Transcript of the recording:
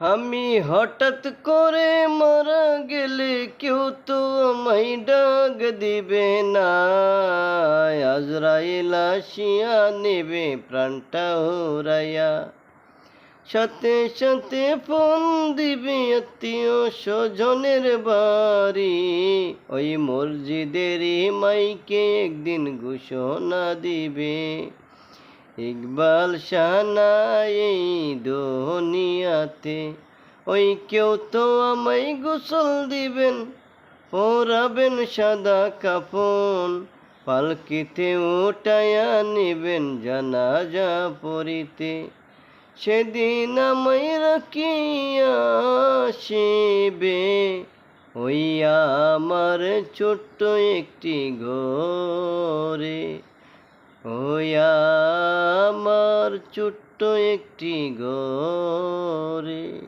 আমি হঠাৎ করে মারা গেলে কেউ তো আমায় ডাক দিবে না। আজরাইল আসিয়া নেবে প্রাণটা ওরাইয়া সাথে সাথে ফোন দিবে আত্মীয় স্বজনের বাড়ি। ওই মসজিদের মাইকে একদিন ঘোষণা দিবে। ইকবাল শাহানা দুনিয়াতে ওই কেউ তো আমায় গোসল দিবেন, পরাবেন সাদা কাফন পালকিতে উঠায়া নেবেন জানাজা পরিতে সেদিন আমায় রাখিয়া আসিবে, ওই আমার ছোট্ট একটি ঘরে। ওই আমার ছোট্ট একটি ঘরে।